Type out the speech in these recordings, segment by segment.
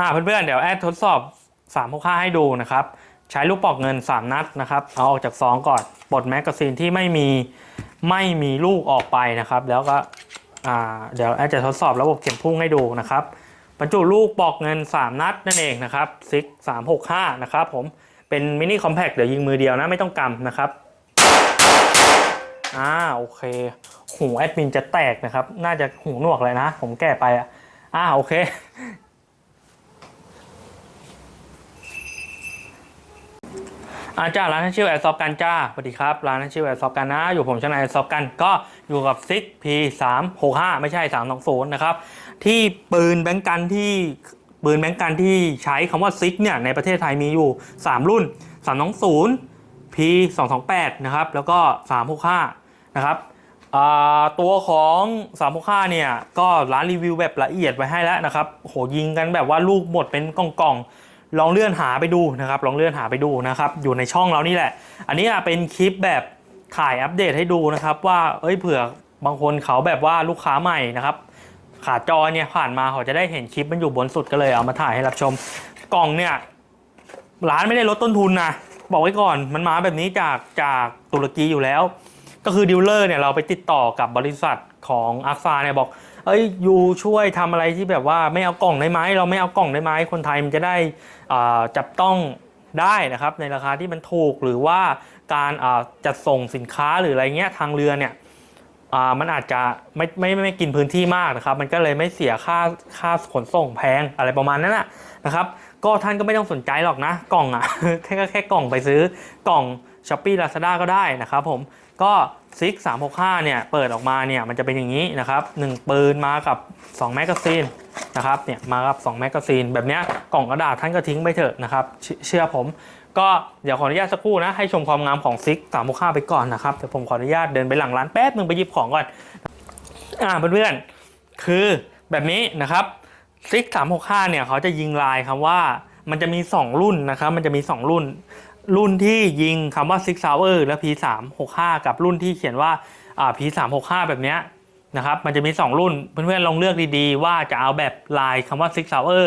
อ่าเพื่อนๆเดี๋ยวแอดทดสอบ3 6 5ให้ดูนะครับ ใช้ลูกปอกเงิน 3 นัดนะครับเอาออกจากซองก่อนปลดแมกกาซีนที่ไม่มีไม่มีลูกออกไปนะครับ แล้วก็อ่าเดี๋ยวแอดจะทดสอบระบบเข็มพุ่งให้ดูนะครับบรรจุลูกปอกเงิน 3 นัดนั่นเองนะครับซิก365 นะครับผมเป็นมินิคอมแพคเดี๋ยวยิงมือเดียวนะไม่ต้องกำนะครับอ่าโอเคหูแอดมินจะแตกนะครับ น่าจะหูหนวกเลยนะ ผมแก้ไปอะอ่าโอเค อาจ้าร้านชื่อแอร์ซอฟกันจ้าสวัสดีครับ ร้านชื่อแอร์ซอฟกันนะ อยู่ผมชนะแอร์ซอฟกันก็อยู่กับซิกพีสามหกห้าไม่ใช่สามสองศูนย์นะครับ ที่ปืนแบงกันที่ปืนแบงกันที่ใช้คำว่าซิกเนี่ยในประเทศไทยมีอยู่ 3 รุ่น320 P 228นะครับแล้วก็ 365นะครับตัวของ 365เนี่ยก็ร้านรีวิวแบบละเอียดไว้ให้แล้วนะครับโหยิงกันแบบว่าลูกหมดเป็นกล่องๆ ลองเลื่อนหาไปดูนะครับ ลองเลื่อนหาไปดูนะครับ อยู่ในช่องเรานี่แหละ อันนี้เป็นคลิปแบบถ่ายอัปเดตให้ดูนะครับ ว่าเอ้ยเผื่อบางคนเขาแบบว่าลูกค้าใหม่นะครับ ขาจอเนี่ยผ่านมาเขาจะได้เห็นคลิปมันอยู่บนสุดก็เลยเอามาถ่ายให้รับชมกล่องเนี่ยร้านไม่ได้ลดต้นทุนนะบอกไว้ก่อนมันมาแบบนี้จากจากตุรกีอยู่แล้ว ก็คือดีลเลอร์เนี่ยเราไปติดต่อกับบริษัทของอักซาเนี่ยบอก เอ้ยยูช่วยทำอะไรที่แบบว่าไม่เอากล่องได้ไหมเราไม่เอากล่องได้ไหมคนไทยมันจะได้จับต้องได้นะครับในราคาที่มันถูกหรือว่าการจัดส่งสินค้าหรืออะไรเงี้ยทางเรือเนี่ยมันอาจจะไม่ไม่ไม่ไม่กินพื้นที่มากนะครับ มันก็เลยไม่เสียค่าค่าขนส่งแพงอะไรประมาณนั้นนะนะครับ ก็ท่านก็ไม่ต้องสนใจหรอกนะ กล่องอะแค่แค่กล่องไปซื้อกล่อง s h อ p e e Lazada ก็ได้นะครับผม ก็ซิก365เนี่ยเปิดออกมาเนี่ยมันจะเป็นอย่างนี้นะครับ1ปืนมากับ2แมกกาซีนนะครับเนี่ยมากับ2แมกกาซีนแบบเนี้ยกล่องกระดาษท่านก็ทิ้งไปเถอะนะครับเชื่อผม ก็เดี๋ยวขออนุญาตสักครู่นะให้ชมความงามของซิก365ไปก่อนนะครับเดี๋ยวผมขออนุญาตเดินไปหลังร้านแป๊บนึงไปหยิบของก่อนอ่าเพื่อนๆคือแบบนี้นะครับซิก365เนี่ยเขาจะยิงลายคำว่ามันจะมี 2 รุ่นนะครับมันจะมี 2 รุ่น รุ่นที่ยิงคำว่า Six Hour และ P365 กับรุ่นที่เขียนว่าอ่า P365 แบบนี้นะครับ มันจะมี 2 รุ่น เพื่อนๆ ลองเลือกดีๆ ว่าจะเอาแบบลายคำว่า Six Hour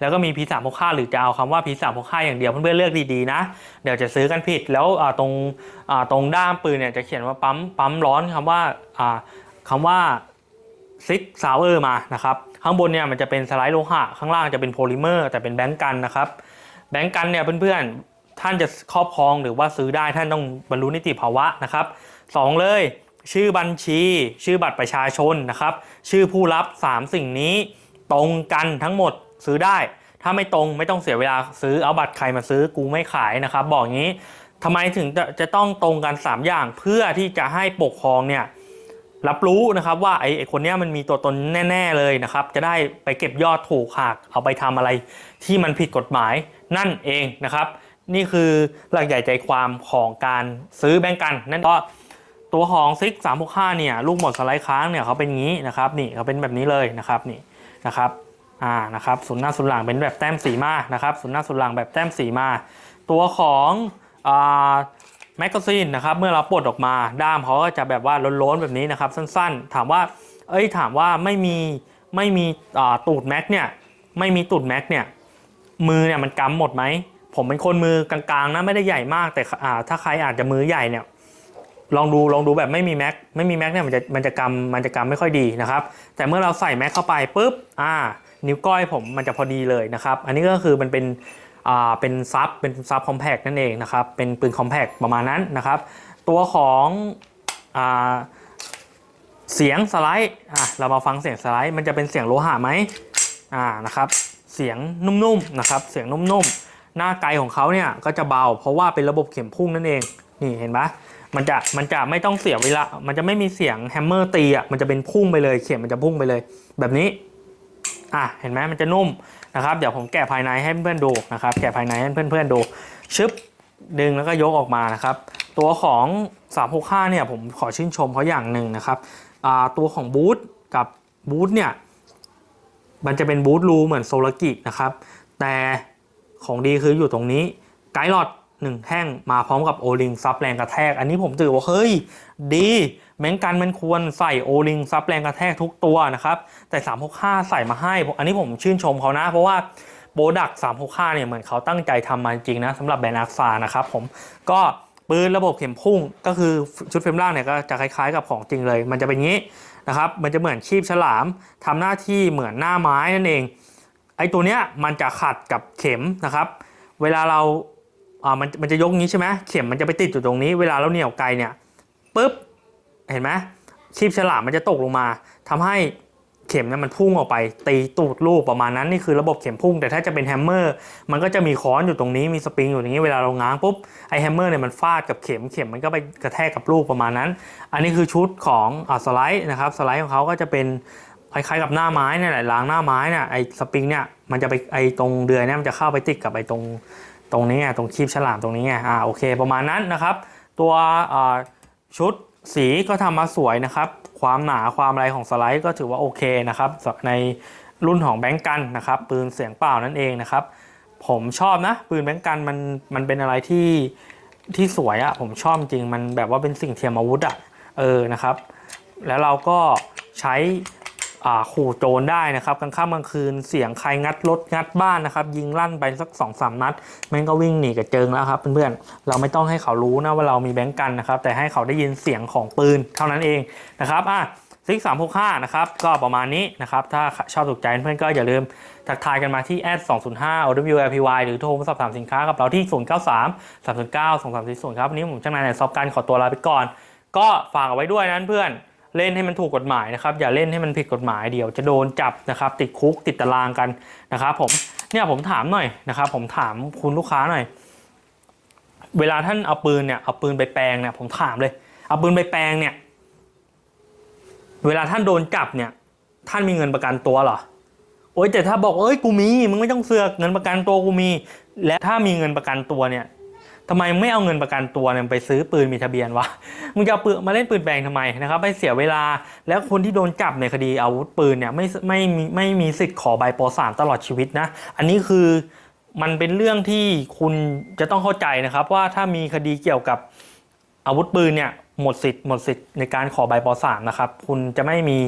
แล้วก็มี P365 หรือจะเอาคำว่า P365 อย่างเดียว เพื่อนๆ เลือกดีๆ นะ เดี๋ยวจะซื้อกันผิด แล้วตรงตรงด้ามปืนเนี่ยจะเขียนว่าปั๊มปั๊มร้อนคำว่าคำว่าซิกซาวเวอร์มานะครับ ข้างบนเนี่ยมันจะเป็นสไลด์โลหะ ข้างล่างจะเป็นโพลิเมอร์แต่เป็นแบงก์กันนะครับ แบงก์กันเนี่ยเพื่อนๆ ท่านจะครอบครองหรือว่าซื้อได้ท่านต้องบรรลุนิติภาวะนะครับสองเลย ชื่อบัญชี ชื่อบัตรประชาชนนะครับ ชื่อผู้รับ 3 สิ่งนี้ ตรงกันทั้งหมดซื้อได้ ถ้าไม่ตรงไม่ต้องเสียเวลาซื้อเอาบัตรใครมาซื้อกูไม่ขายนะครับ บอกงี้ทำไมถึงจะจะต้องตรงกัน 3 อย่างเพื่อที่จะให้ปกครองเนี่ยรับรู้นะครับว่าไอ้ไอคนเนี้ยมันมีตัวตนแน่ ๆเลยนะครับ จะได้ไปเก็บยอดถูกหากเอาไปทำอะไรที่มันผิดกฎหมายนั่นเองนะครับ นี่คือหลักใหญ่ใจความของการซื้อแบงก์กัน นั่นก็ตัวของซิก365เนี่ยลูกหมดสไลด์ค้างเนี่ยเขาเป็นงี้นะครับนี่เขาเป็นแบบนี้เลยนะครับนี่นะครับอ่านะครับศูนย์หน้าศูนย์หลังเป็นแบบแต้มสีมานะครับศูนย์หน้าศูนย์หลังแบบแต้มสีมา ตัวของอ่าแมกกาซีนนะครับเมื่อเราปลดออกมาด้ามเขาก็จะแบบว่าล้นๆแบบนี้นะครับสั้นๆ ถามว่าเอ้ยถามว่าไม่มีไม่มีตูดแม็กเนี่ยไม่มีตูดแม็กเนี่ยมือเนี่ยมันกำหมดไหม ผมเป็นคนมือกลางๆนะไม่ได้ใหญ่มาก แต่อ่าถ้าใครอาจจะมือใหญ่เนี่ยลองดูลองดูแบบไม่มีแม็กไม่มีแม็กเนี่ยมันจะมันจะกำมันจะกำไม่ค่อยดีนะครับ แต่เมื่อเราใส่แม็กเข้าไปปุ๊บอ่า นิ้วก้อยผมมันจะพอดีเลยนะครับ อันนี้ก็คือมันเป็นอ่าเป็นซับเป็นซับคอมแพกนั่นเองนะครับ เป็นปืนคอมแพกประมาณนั้นนะครับ ตัวของอ่าเสียงสไลด์อะเรามาฟังเสียงสไลด์ มันจะเป็นเสียงโลหะไหมอ่านะครับ เสียงนุ่มๆนะครับ เสียงนุ่มๆ หน้าไกลของเขาเนี่ยก็จะเบา เพราะว่าเป็นระบบเข็มพุ่งนั่นเองนี่เห็นปะมันจะมันจะไม่ต้องเสียเวลา มันจะไม่มีเสียงแฮมเมอร์ตีอะมันจะเป็นพุ่งไปเลยเข็มมันจะพุ่งไปเลย แบบนี้อะเห็นไหมมันจะนุ่มนะครับเดี๋ยวผมแกะภายในให้เพื่อนๆดูนะครับแกะภายในให้เพื่อนๆดูชึบดึงแล้วก็ยกออกมานะครับ ตัวของ 365 เนี่ยผมขอชื่นชมเขาอย่างหนึ่งนะครับอ่าตัวของบูทกับบูทเนี่ยมันจะเป็นบูทรูเหมือนโซลากินะครับ แต่ ของดีคืออยู่ตรงนี้ไกด์ลอดหนึ่งแท่งมาพร้อมกับโอลิงซับแรงกระแทก อันนี้ผมถือว่าเฮ้ยดีแม้งกันมันควรใส่โอลิงซับแรงกระแทกทุกตัวนะครับแต่365 ใส่มาให้ อันนี้ผมชื่นชมเขานะ เพราะว่าโปรดักต์365เนี่ยเหมือนเขาตั้งใจทำมาจริงนะสำหรับแบรนด์อาร์ซานะครับผมก็ปืนระบบเข็มพุ่งก็คือชุดเฟรมล่างเนี่ยก็จะคล้ายๆกับของจริงเลย มันจะเป็นงี้นะครับมันจะเหมือนชีพฉลามทำหน้าที่เหมือนหน้าไม้นั่นเอง ไอ้ตัวเนี้ยมันจะขัดกับเข็มนะครับ เวลาเราอ่ามันมันจะยกงี้ใช่ไหมเข็มมันจะไปติดอยู่ตรงนี้ เวลาเราเหนี่ยวไกลเนี่ยปุ๊บเห็นไหมชีพฉลามมันจะตกลงมาทำให้เข็มเนี่ยมันพุ่งออกไปตีตูดลูกประมาณนั้นนี่คือระบบเข็มพุ่ง แต่ถ้าจะเป็นแฮมเมอร์มันก็จะมีค้อนอยู่ตรงนี้มีสปริงอยู่ตรงนี้เวลาเราง้างปุ๊บไอแฮมเมอร์เนี่ยมันฟาดกับเข็มเข็มมันก็ไปกระแทกกับลูกประมาณนั้น อันนี้คือชุดของอ่าสไลด์นะครับสไลด์ของเขาก็จะเป็น คล้ายๆกับหน้าไม้เนี่ยแหละล้างหน้าไม้เนี่ยไอ้สปริงเนี่ยมันจะไปไอ้ตรงเดือยเนี่ยมันจะเข้าไปติดกับไอ้ตรงตรงนี้ไงตรงคีบฉลามตรงนี้ไงอ่าโอเค ประมาณนั้นนะครับ ตัวชุดสีก็ทำมาสวยนะครับ ความหนาความอะไรของสไลด์ก็ถือว่าโอเคนะครับในรุ่นของแบงก์กันนะครับ ปืนเสียงเปล่านั่นเองนะครับ ผมชอบนะ ปืนแบงก์กันมันมันเป็นอะไรที่ที่สวยอะผมชอบจริงมันแบบว่าเป็นสิ่งเทียมอาวุธอะเออนะครับ แล้วเราก็ใช้ ขู่โจรได้นะครับกลางค่ำกลางคืนเสียงใครงัดรถงัดบ้านนะครับ ยิงลั่นไปสัก2อสามนัดมันก็วิ่งหนีกระเจิงแล้วครับเพื่อนๆเราไม่ต้องให้เขารู้นะว่าเรามีแบงก์กันนะครับ แต่ให้เขาได้ยินเสียงของปืนเท่านั้นเองนะครับอะซิกสามหกห้านะครับก็ประมาณนี้นะครับ ถ้าชอบถูกใจเพื่อนก็อย่าลืมทักทายกันมาที่แอด205 OWLPY หรือโทรมาสอบถามสินค้ากับเราที่ 093 309 2340 ครับวันนี้ผมช่างนายในซอฟกันขอตัวลาไปก่อน ก็ฝากเอาไว้ด้วยนะเพื่อน เล่นให้มันถูกกฎหมายนะครับ อย่าเล่นให้มันผิดกฎหมายเดี๋ยวจะโดนจับนะครับ ติดคุกติดตารางกันนะครับ ผมเนี่ยผมถามหน่อยนะครับ ผมถามคุณลูกค้าหน่อย เวลาท่านเอาปืนเนี่ยเอาปืนไปแปลงเนี่ยผมถามเลย เอาปืนไปแปลงเนี่ย เวลาท่านโดนจับเนี่ย ท่านมีเงินประกันตัวเหรอโอ๊ยแต่ถ้าบอกเอ้ยกูมีมึงไม่ต้องเสือกเงินประกันตัวกูมี และถ้ามีเงินประกันตัวเนี่ย ทำไมไม่เอาเงินประกันตัวเนี่ยไปซื้อปืนมีทะเบียนวะมึงจะเอาปืนมาเล่นปืนแปลงทำไมนะครับไม่เสียเวลาแล้วคนที่โดนจับในคดีอาวุธปืนเนี่ยไม่ไม่มีไม่มีสิทธิ์ขอใบปสามตลอดชีวิตนะ อันนี้คือมันเป็นเรื่องที่คุณจะต้องเข้าใจนะครับว่าถ้ามีคดีเกี่ยวกับอาวุธปืนเนี่ยหมดสิทธิ์หมดสิทธิ์ในการขอใบปสามนะครับคุณจะไม่มี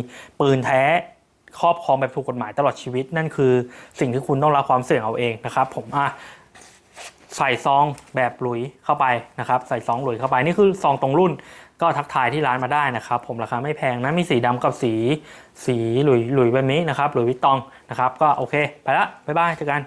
ปืนแท้ครอบครองแบบถูกกฎหมายตลอดชีวิต นั่นคือสิ่งที่คุณต้องรับความเสี่ยงเอาเองนะครับผมอะ ใส่ซองแบบหลุยเข้าไปนะครับใส่ซองหลุยเข้าไปนี่คือซองตรงรุ่นก็ทักทายที่ร้านมาได้นะครับ ผมราคาไม่แพงนะมีสีดำกับสีสีหลุยหลุยแบบนี้นะครับหลุยวิตตองนะครับก็โอเค ไปละบ๊ายบายเจอกัน